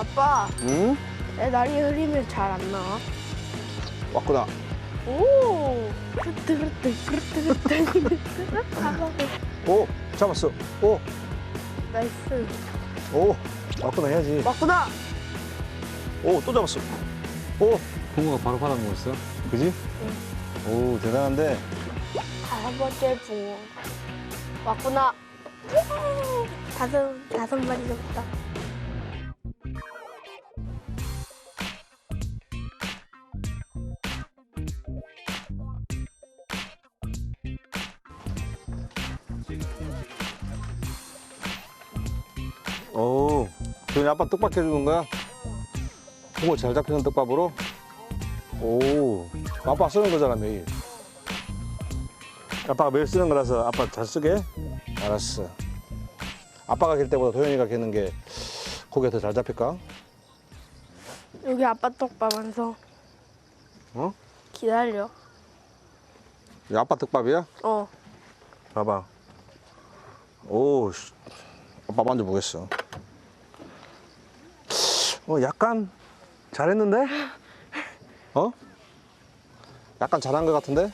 아빠, 응? 내 다리 흐리면 잘 안 나와. 왔구나. 오, 그르뜨 그르뜨 그르뜨 그르뜨 그르뜨. 가봐. 오, 잡았어. 오, 나이스. 오, 왔구나 해야지. 맞구나. 오, 또 잡았어. 오, 붕어가 바로 바닥 먹었어? 그지? 오, 대단한데. 다섯 번째 붕어. 맞구나. 다섯 다섯 마리 잡았다. 오, 도현이 아빠 떡밥 해주는 거야? 붕어 잘 잡히는 떡밥으로? 오, 아빠 쓰는 거잖아, 매일. 아빠가 매일 쓰는 거라서 아빠 잘 쓰게? 알았어. 아빠가 갤 때보다 도현이가 개는 게 고기가 더 잘 잡힐까? 여기 아빠 떡밥 완성. 어? 기다려. 이거 아빠 떡밥이야? 어. 봐봐. 오, 씨. 아빠 만져보겠어. 어, 약간 잘했는데? 어? 약간 잘한 것 같은데?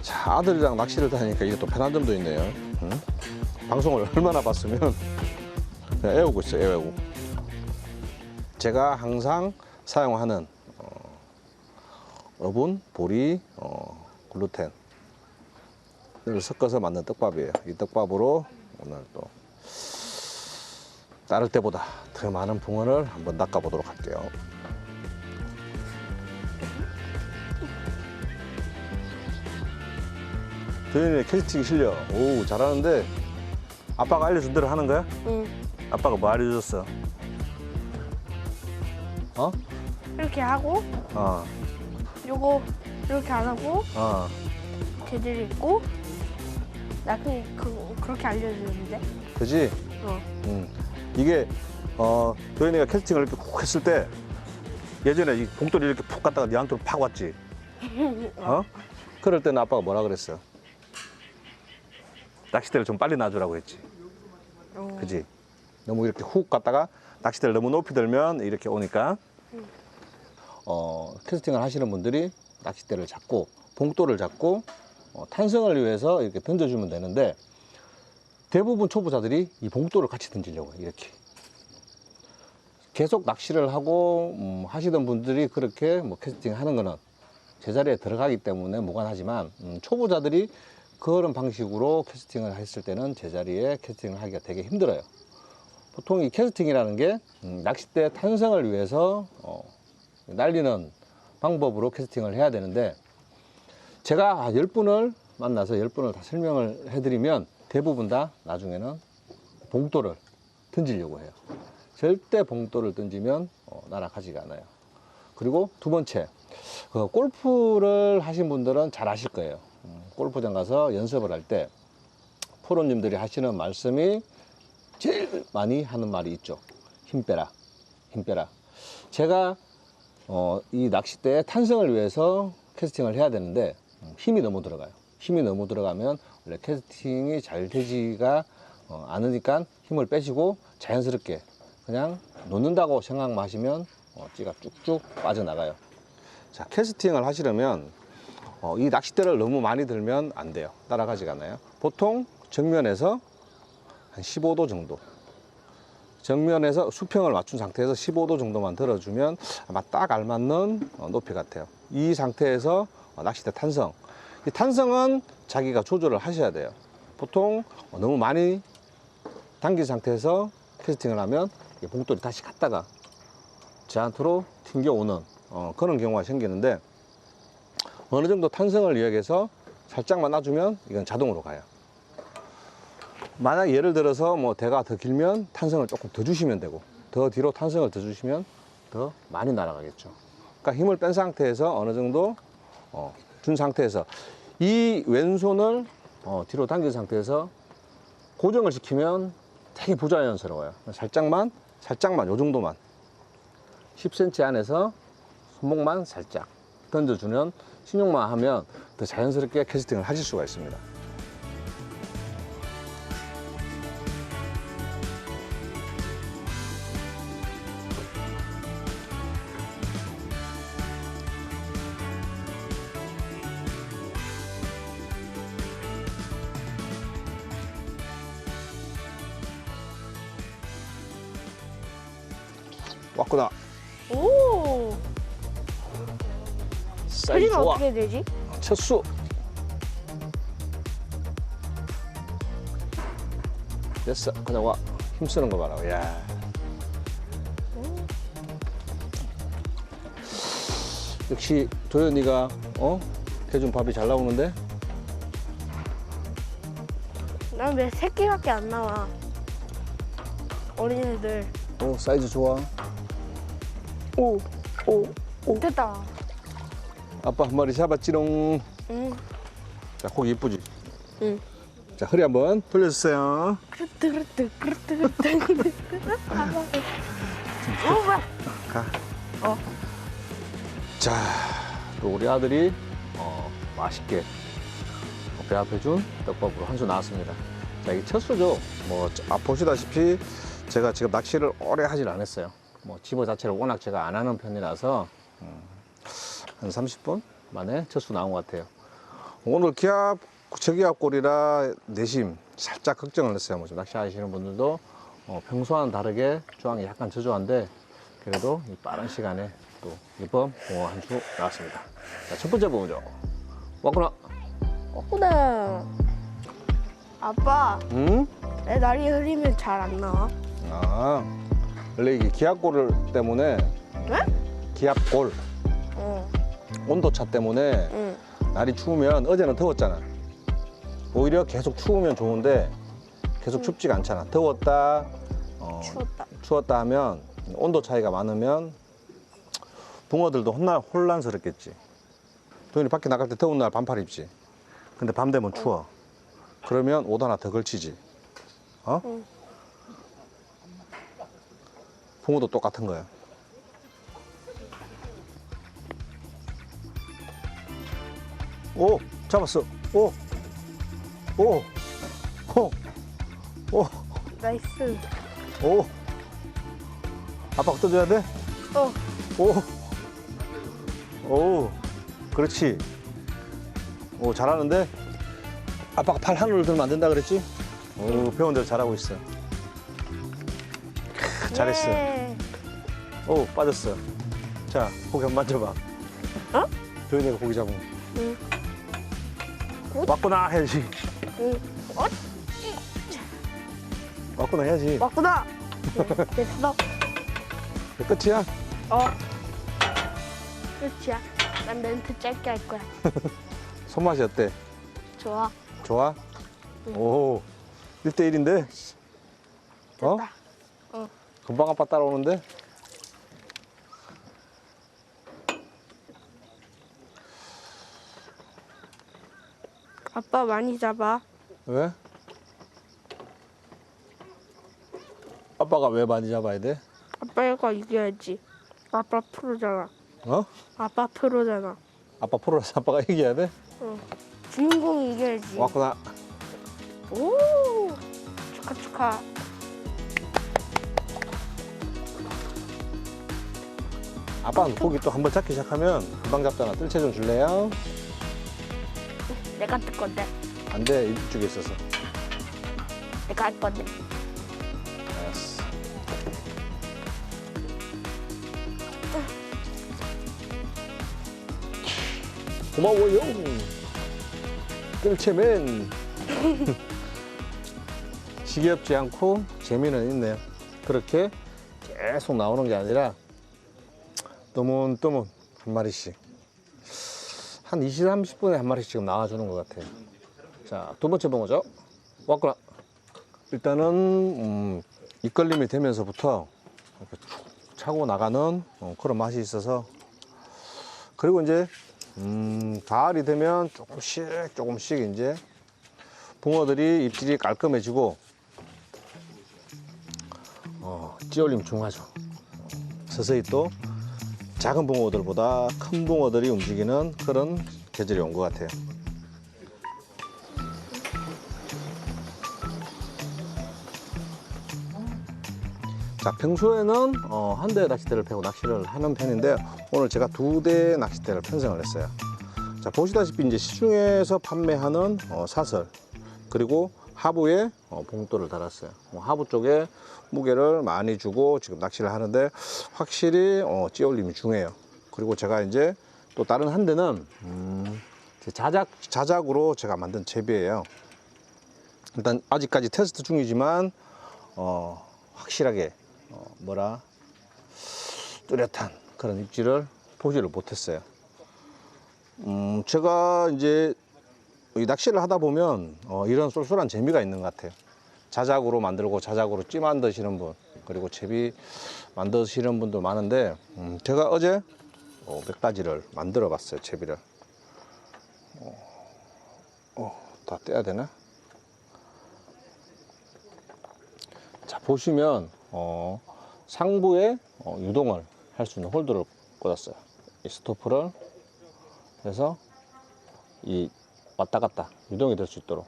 자, 아들이랑 낚시를 다니니까 이게 또 편한 점도 있네요. 응? 방송을 얼마나 봤으면 그냥 애우고 있어요, 애우고. 제가 항상 사용하는 어분, 보리, 어, 글루텐 을 섞어서 만든 떡밥이에요. 이 떡밥으로 오늘 또 따를 때보다 더 많은 붕어를 한번 낚아보도록 할게요. 도현이네 캐스팅 실력. 오, 잘하는데 아빠가 알려준 대로 하는 거야? 응. 아빠가 뭐 알려줬어? 어? 이렇게 하고 어, 요거 이렇게 안 하고 어. 제대로 있고 나 그, 그 그렇게 알려주는데. 그지? 어. 음. 이게 어 도현이가 캐스팅을 이렇게 콕 했을 때 예전에 이 봉돌이 이렇게 푹 갔다가 니한테로 팍 왔지. 어? 그럴 때는 아빠가 뭐라 그랬어? 낚싯대를 좀 빨리 놔주라고 했지. 어. 그지? 너무 이렇게 훅 갔다가 낚싯대를 너무 높이 들면 이렇게 오니까 어, 캐스팅을 하시는 분들이 낚싯대를 잡고 봉돌을 잡고 어, 탄성을 위해서 이렇게 던져주면 되는데 대부분 초보자들이 이 봉돌을 같이 던지려고 해요, 이렇게. 계속 낚시를 하고 음, 하시던 분들이 그렇게 뭐 캐스팅 하는 거는 제자리에 들어가기 때문에 무관하지만 음, 초보자들이 그런 방식으로 캐스팅을 했을 때는 제자리에 캐스팅을 하기가 되게 힘들어요. 보통 이 캐스팅이라는 게 음, 낚싯대 탄성을 위해서 어, 날리는 방법으로 캐스팅을 해야 되는데 제가 10분을 만나서 10분을 다 설명을 해드리면 대부분 다 나중에는 봉돌을 던지려고 해요. 절대 봉돌을 던지면 어, 날아가지가 않아요. 그리고 두 번째, 그 골프를 하신 분들은 잘 아실 거예요. 음, 골프장 가서 연습을 할 때 프로님들이 하시는 말씀이 제일 많이 하는 말이 있죠. 힘 빼라, 힘 빼라. 제가 어, 이 낚싯대의 탄성을 위해서 캐스팅을 해야 되는데 음, 힘이 너무 들어가요. 힘이 너무 들어가면 원래 캐스팅이 잘 되지가 어, 않으니까 힘을 빼시고 자연스럽게 그냥 놓는다고 생각만 하시면 어, 찌가 쭉쭉 빠져나가요. 자, 캐스팅을 하시려면 어, 이 낚싯대를 너무 많이 들면 안 돼요. 따라가지가 않아요. 보통 정면에서 한 15도 정도. 정면에서 수평을 맞춘 상태에서 15도 정도만 들어주면 아마 딱 알맞는 어, 높이 같아요. 이 상태에서 어, 낚싯대 탄성. 이 탄성은 자기가 조절을 하셔야 돼요. 보통 어, 너무 많이 당긴 상태에서 캐스팅을 하면 이 봉돌이 다시 갔다가 저한테로 튕겨오는 어, 그런 경우가 생기는데 어느 정도 탄성을 이용해서 살짝만 놔주면 이건 자동으로 가요. 만약 예를 들어서 뭐 대가 더 길면 탄성을 조금 더 주시면 되고 더 뒤로 탄성을 더 주시면 더 많이 날아가겠죠. 그러니까 힘을 뺀 상태에서 어느 정도 어, 준 상태에서 이 왼손을 어, 뒤로 당긴 상태에서 고정을 시키면 되게 부자연스러워요. 살짝만, 살짝만, 요 정도만. 10cm 안에서 손목만 살짝 던져주는 신용만 하면 더 자연스럽게 캐스팅을 하실 수가 있습니다. 되지? 첫 수. 됐어. 그냥 와. 힘쓰는 거 봐라. 야. 역시 도현이가 어 해준 밥이 잘 나오는데 난 왜 새끼밖에 안 나와? 어린애들. 어 사이즈 좋아. 오. 오. 됐다. 아빠 한 마리 잡았지롱. 응. 자 고기 이쁘지. 응. 자 허리 한번 돌려주세요. 그르뜨그르뜨 그르뜨그르뜨 어 뭐야? 가. 어. 자, 또 우리 아들이 어, 맛있게 배합해준 떡밥으로 한 수 나왔습니다. 자, 이게 첫 수죠. 뭐 아, 보시다시피 제가 지금 낚시를 오래 하질 않았어요. 뭐 집어 자체를 워낙 제가 안 하는 편이라서 음, 한 30분 만에 첫수 나온 것 같아요. 오늘 기압 저기압 골이라 내심 살짝 걱정을 했어요. 뭐좀 낚시하시는 분들도 어, 평소와는 다르게 조항이 약간 저조한데 그래도 이 빠른 시간에 또 이번 붕어 한수 나왔습니다. 자, 첫 번째 붕어죠. 왔구나. 꼬꾸다. 아빠, 응? 내 날이 흐리면 잘 안 나와. 아, 원래 이게 기압골 때문에 네? 기압골 응, 온도차 때문에 응. 날이 추우면 어제는 더웠잖아. 오히려 계속 추우면 좋은데 계속 춥지가 않잖아. 더웠다, 어, 추웠다. 추웠다 하면 온도 차이가 많으면 붕어들도 혼란, 혼란스럽겠지. 도현이 밖에 나갈 때 더운 날 반팔 입지. 근데 밤 되면 추워. 그러면 옷 하나 더 걸치지. 어? 응. 붕어도 똑같은 거야. 오, 잡았어. 오, 오, 오, 오, 나이스. 오. 아빠가 떠줘야 돼? 어, 오. 오. 그렇지. 오, 잘하는데? 아빠가 팔 하늘을 들면 안 된다 그랬지? 오, 배운 대로 잘하고 있어. 크, 잘했어. 예. 오, 빠졌어. 자, 고기 한번 만져봐. 어? 도현이가 고기 잡은 거. 응. 왔구나 해야지. 응. 어? 왔구나 해야지. 맞구나. 네, 됐어. 끝이야? 어. 끝이야. 난 멘트 짧게 할 거야. 손맛이 어때? 좋아. 좋아? 응. 오, 1대1인데? 어? 됐다. 금방 아빠 따라오는데? 아빠 많이 잡아. 왜? 아빠가 왜 많이 잡아야 돼? 아빠가 이겨야지. 아빠 프로잖아. 어? 아빠 프로잖아. 아빠 프로라서 아빠가 이겨야 돼? 주인공이 이겨야지. 왔구나. 오. 축하 축하. 아빠는 고기 또 한 번 잡기 시작하면 금방 잡잖아. 뜰채 좀 줄래요? 내가 뜰 건데. 안 돼. 이쪽에 있어서. 내가 할 건데. 알았어. 고마워요. 뜰채맨. 지겹지 않고 재미는 있네요. 그렇게 계속 나오는 게 아니라 뜨문뜨문 한 마리씩. 한 20, 30분에 한 마리씩 지금 나와주는 것 같아요. 자, 두 번째 붕어죠. 왔구나. 일단은 음, 입걸림이 되면서부터 이렇게 쭉 차고 나가는 어, 그런 맛이 있어서 그리고 이제 음, 가을이 되면 조금씩 조금씩 이제 붕어들이 입질이 깔끔해지고 어, 찌올림 중하죠. 서서히 또 작은 붕어들보다 큰 붕어들이 움직이는 그런 계절이 온 것 같아요. 자, 평소에는 어, 한대 낚싯대를 패고 낚시를 하는 편인데 오늘 제가 두대 낚싯대를 편성을 했어요. 자, 보시다시피 이제 시중에서 판매하는 어, 사설 그리고 하부에 어, 봉돌을 달았어요. 어, 하부 쪽에 무게를 많이 주고 지금 낚시를 하는데 확실히 어, 찌올림이 중요해요. 그리고 제가 이제 또 다른 한 대는 음, 제 자작 자작으로 제가 만든 제비예요. 일단 아직까지 테스트 중이지만 어, 확실하게 어, 뭐라 뚜렷한 그런 입질을 보지를 못했어요. 음, 제가 이제 이 낚시를 하다 보면 어, 이런 쏠쏠한 재미가 있는 것 같아요. 자작으로 만들고 자작으로 찌 만드시는 분 그리고 제비 만드시는 분도 많은데 음, 제가 어제 어, 몇 가지를 만들어 봤어요 제비를 어, 어, 다 떼야 되나? 자 보시면 어, 상부에 어, 유동을 할 수 있는 홀더를 꽂았어요 이 스토프를 해서 이 왔다 갔다 유동이 될 수 있도록.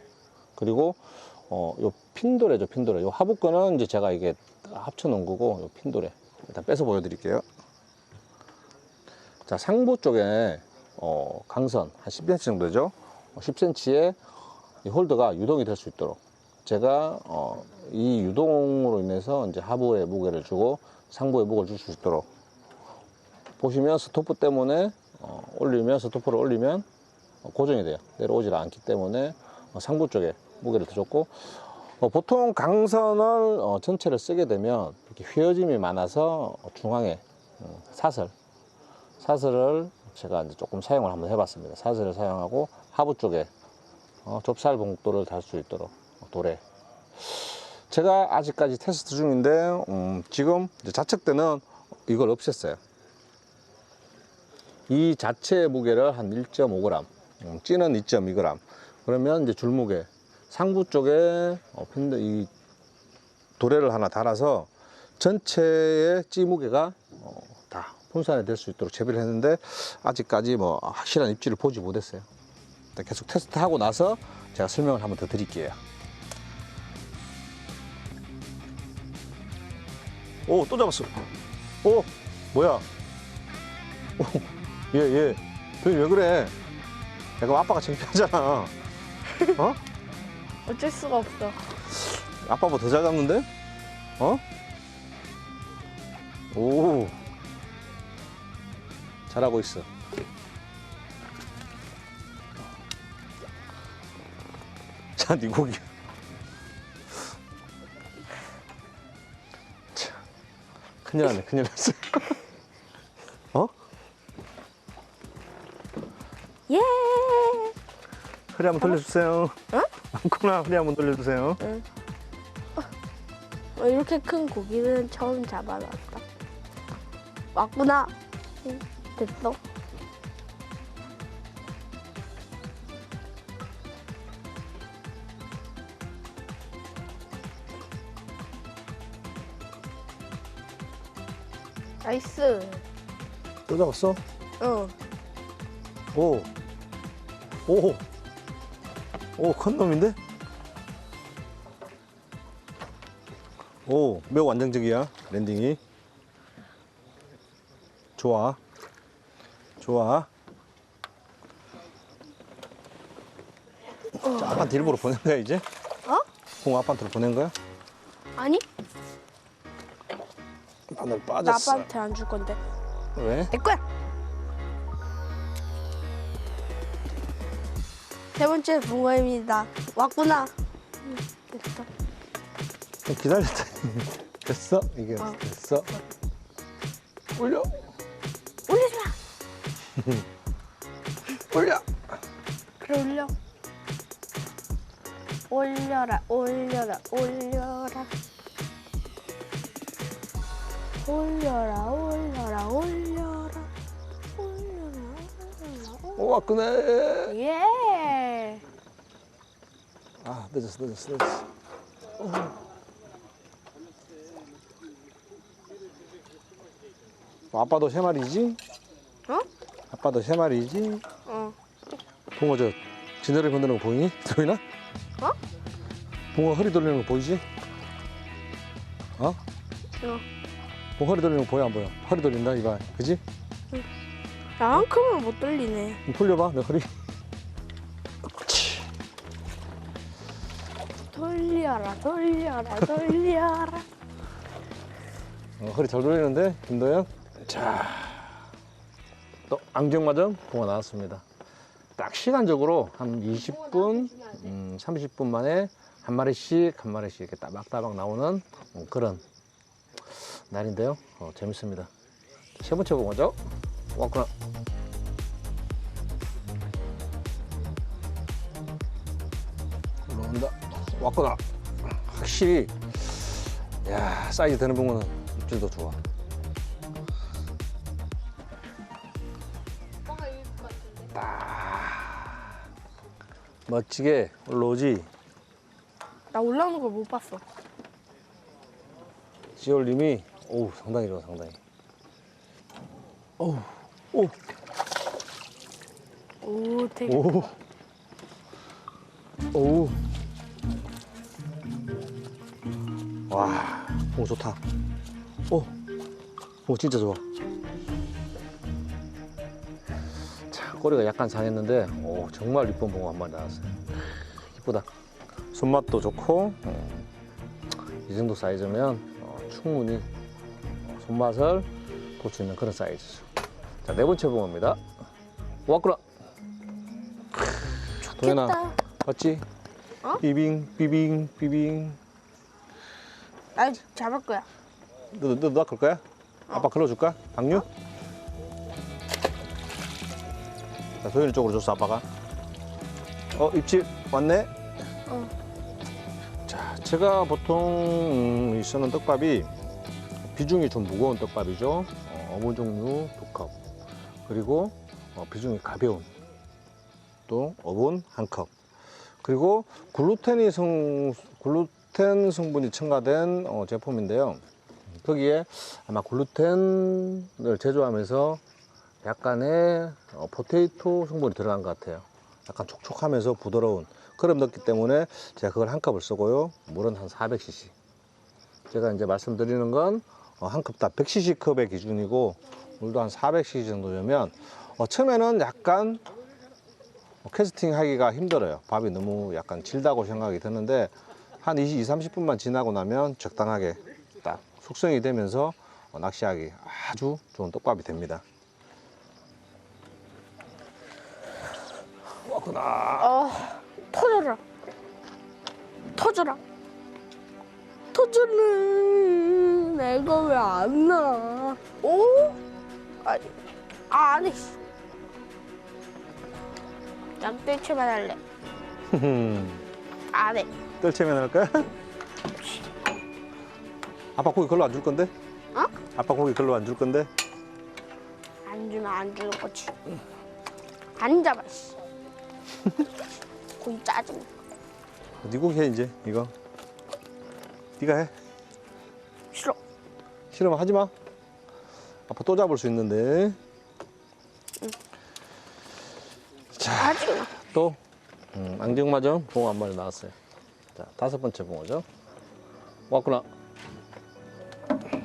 그리고 어, 요 핀도레죠 핀도레 요 하부 거는 이제 제가 이게 합쳐 놓은 거고 요 핀도레 일단 빼서 보여드릴게요. 자 상부 쪽에 어, 강선 한 10cm 정도 되죠 10cm에 이 홀더가 유동이 될 수 있도록. 제가 어, 이 유동으로 인해서 이제 하부에 무게를 주고 상부에 무게를 줄 수 있도록. 보시면 스토프 때문에 어, 올리면 스토프를 올리면 어, 고정이 돼요. 내려오질 않기 때문에 어, 상부 쪽에 무게를 더 줬고 어, 보통 강선을 어, 전체를 쓰게 되면 이렇게 휘어짐이 많아서 어, 중앙에 음, 사슬 사슬을 제가 이제 조금 사용을 한번 해봤습니다. 사슬을 사용하고 하부 쪽에 어, 좁쌀 봉돌을 달 수 있도록 어, 돌에. 제가 아직까지 테스트 중인데 음, 지금 좌측 때는 이걸 없앴어요. 이 자체의 무게를 한 1.5g, 음, 찌는 2.2g. 그러면 이제 줄무게 상부 쪽에 어, 핀드 이 도래를 하나 달아서 전체의 찌 무게가 어, 다 분산이 될 수 있도록 재배를 했는데 아직까지 뭐 확실한 입질을 보지 못했어요. 계속 테스트하고 나서 제가 설명을 한번 더 드릴게요. 오, 또 잡았어. 오, 뭐야? 오, 얘, 얘. 도현이 왜 그래? 내가 아빠가 창피하잖아. 어? 어쩔 수가 없어. 아빠보다 더 잘 잡는데? 어? 오. 잘하고 있어. 자, 네 고기. 참, 큰일 났네, 큰일 났어. 어? 예. 허리 한번 돌려주세요. 응? 안코나 허리 한번 돌려주세요. 어, 이렇게 큰 고기는 처음 잡아놨다. 왔구나. 응, 됐어. 나이스. 또 잡았어? 응. 오. 오. 오, 큰 놈인데? 오, 매우 안정적이야, 랜딩이. 좋아. 좋아. 자, 아빠한테 일부러 보낸 거야, 이제? 어? 공 아빠한테 보낸 거야? 아니, 바늘 나 빠졌어. 아빠한테 안 줄 건데. 왜? 내 거야. 세 번째 붕어입니다. 왔구나. 응, 됐어. 좀 기다렸다. 됐어? 이게 어. 됐어? 올려. 마. 올려. 그래 올려. 올려라, 올려라, 올려라. 올려라, 올려라, 올려라. 오, 와꾸네. 예. 아, 늦었어, 늦었어, 늦었어. 어. 아빠도 세 마리지? 어? 아빠도 세 마리지? 어. 붕어 저 지느러미 건드는 거 보이니? 보이나? 어? 붕어 허리 돌리는 거 보이지? 어? 어. 붕어 허리 돌리는 거 보여 안 보여? 허리 돌린다 이봐, 그지? 나만큼은 못 돌리네. 좀 돌려봐 내 허리. 돌려라 돌려라 돌려라 어, 허리 잘 돌리는데 김도현 자, 또 안경마점 보고 나왔습니다. 딱 시간적으로 한 20분, 음, 30분 만에 한 마리씩 한 마리씩 이렇게 따박따박 나오는 음, 그런 날인데요. 어, 재밌습니다. 세 번째 보고 가죠. 왔구나. 올라온다. 왔구나. 확실히 야 사이즈 되는 붕어는 입질도 좋아. 딱 멋지게 올라오지. 나 올라오는 걸 못 봤어 지올님이 오 상당히 좋아 상당히. 오, 오, 오 되게 오, 오. 와, 오 좋다. 오, 오 진짜 좋아. 자, 꼬리가 약간 상했는데, 오 정말 이쁜 봉어 한 마리 나왔어요. 이쁘다. 손맛도 좋고, 어, 이 정도 사이즈면 어, 충분히 어, 손맛을 볼 수 있는 그런 사이즈죠. 자, 네 번째 봉어입니다. 왔구나. 도현아, 봤지? 어? 비빙, 비빙, 비빙. 나 잡을 거야 너, 너, 너 낚을 거야? 아빠 걸어줄까? 방류? 자, 도현이 쪽으로 줬어, 아빠가. 어, 입질 왔네? 어. 자, 제가 보통 음, 이 쓰는 떡밥이 비중이 좀 무거운 떡밥이죠. 어, 어묵 종류 두 컵. 그리고 어, 비중이 가벼운 또 어분 한 컵. 그리고 글루텐이 성, 글루텐 성분이 첨가된 어, 제품인데요. 거기에 아마 글루텐을 제조하면서 약간의 어, 포테이토 성분이 들어간 것 같아요. 약간 촉촉하면서 부드러운 그럼 넣기 때문에 제가 그걸 한 컵을 쓰고요. 물은 한 400cc. 제가 이제 말씀드리는 건 어, 한컵 다 100cc 컵의 기준이고 물도 한 400cc 정도 되면 어, 처음에는 약간 어, 캐스팅 하기가 힘들어요. 밥이 너무 약간 질다고 생각이 드는데 한 20, 30분만 지나고 나면 적당하게 딱 숙성이 되면서 어, 낚시하기 아주 좋은 떡밥이 됩니다. 왔구나. 어 터져라 터져라 터져라 내가 왜 안 나? 오? 아 안해 양떼치만 할래 안해 뜰채면 할까요? 아빠 고기 걸로 안 줄 건데? 어? 아빠 고기 걸로 안 줄 건데? 안 주면 안 주는 거지 안씨 고기 짜증 네 고기 해 이제 이거. 네가 해. 싫어 싫으면 하지 마. 아빠 또 잡을 수 있는데. 마또 음, 앙증마정 붕어 한 마리 나왔어요. 자 다섯 번째 붕어죠. 왔구나.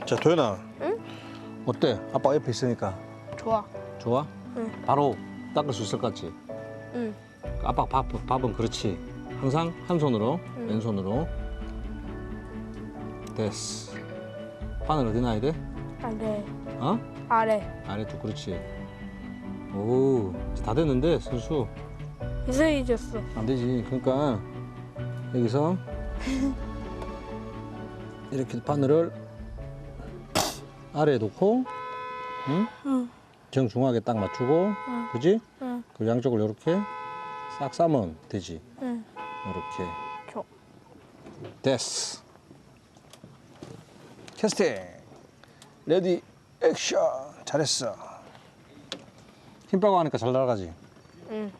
자 도현아. 응? 어때? 아빠 옆에 있으니까 좋아 좋아? 응. 바로 닦을 수 있을 것 같지? 응 아빠 밥, 밥은 그렇지. 항상 한 손으로, 응. 왼손으로. 됐어. 바늘 어디 놔야 돼? 아래 어? 아래 아래 쪽 그렇지. 오, 이제 다 됐는데 선수 이상해졌어 안 되지. 그러니까 여기서 이렇게 바늘을 아래에 놓고, 응? 응. 정중하게 딱 맞추고, 응. 그지? 응 그 양쪽을 이렇게 싹 싸면 되지. 응 이렇게. 줘. 됐어. 캐스팅. 레디 액션. 잘했어. 힘 빼고 하니까 잘 날아가지. 응.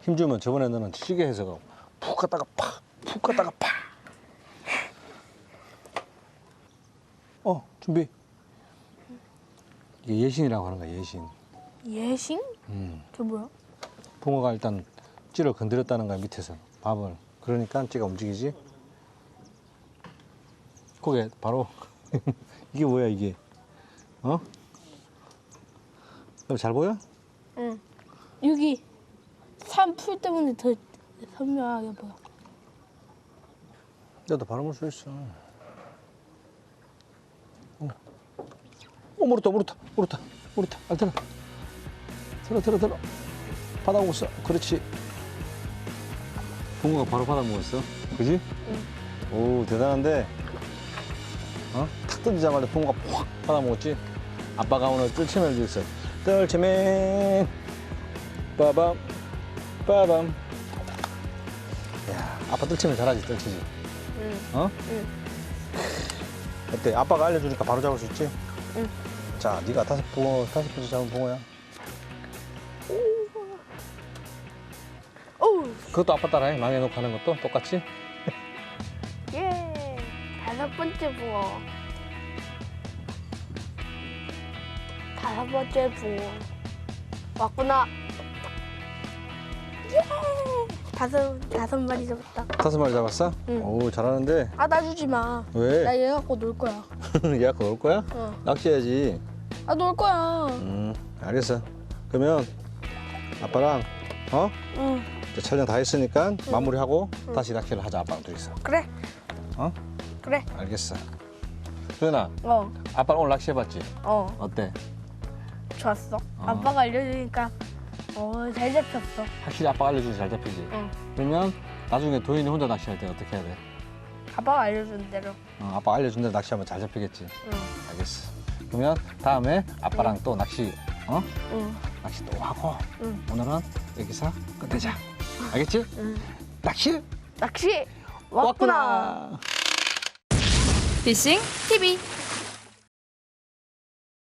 힘 주면 저번에 너는 시계 해서 푹 갔다가 팍, 푹 갔다가 팍. 어, 준비. 이게 예신이라고 하는 거야, 예신. 예싱? 음. 저 뭐야? 붕어가 일단 찌를 건드렸다는 거야, 밑에서. 밥을. 그러니까 찌가 움직이지. 그게 바로 이게 뭐야, 이게? 어? 잘 보여? 응. 여기 산풀 때문에 더 선명하게 보여. 때도 바로 물수 있어. 어, 어 물었다, 물었다, 물었다, 물었다. 알 들어. 들어, 들어, 들어. 받아 먹었어. 그렇지. 붕어가 바로 받아 먹었어. 그지? 오, 대단한데. 어? 탁 던지자마자 붕어가 확 받아 먹었지? 아빠가 오늘 뜰채맨을 줬어. 뜰채맨. 빠밤. 빠밤. 야, 아빠 뜰채맨 잘하지, 뜰채지? 응. 어? 응. 어때? 아빠가 알려주니까 바로 잡을 수 있지? 응. 자, 네가 다섯 붕어, 다섯 번째 잡은 붕어야. 오, 그것도 아빠 따라해. 망해놓고 하는 것도 똑같이. 예. 다섯 번째 붕어. 번째 붕어. 왔구나. 예. 다섯 다섯 마리 잡았다. 다섯 마리 잡았어? 응. 오, 잘하는데. 아, 나 주지 마. 왜? 나 얘 갖고 놀 거야. 얘 갖고 놀 거야? 어. 낚시해야지. 아, 놀 거야. 음, 알겠어. 그러면 아빠랑, 어? 응. 이제 촬영 다 했으니까 마무리하고 다시 낚시를 하자, 아빠랑 둘이서. 그래. 어? 그래. 알겠어. 소연아, 어. 아빠 오늘 낚시해봤지? 어. 어때? 좋았어. 어. 아빠가 알려주니까 어, 잘 잡혔어. 확실히 아빠가 알려주니 잘 잡히지? 어. 그러면 나중에 도인이 혼자 낚시할 때 어떻게 해야 돼? 아빠가 알려준 대로. 어, 아빠 알려준 대로 낚시하면 잘 잡히겠지? 응. 알겠어. 그러면 다음에 아빠랑 또 낚시, 어? 응. 낚시 또 하고 응. 오늘은 여기서 끝내자. 알겠지? 응. 낚시 낚시 왔구나. 피싱 TV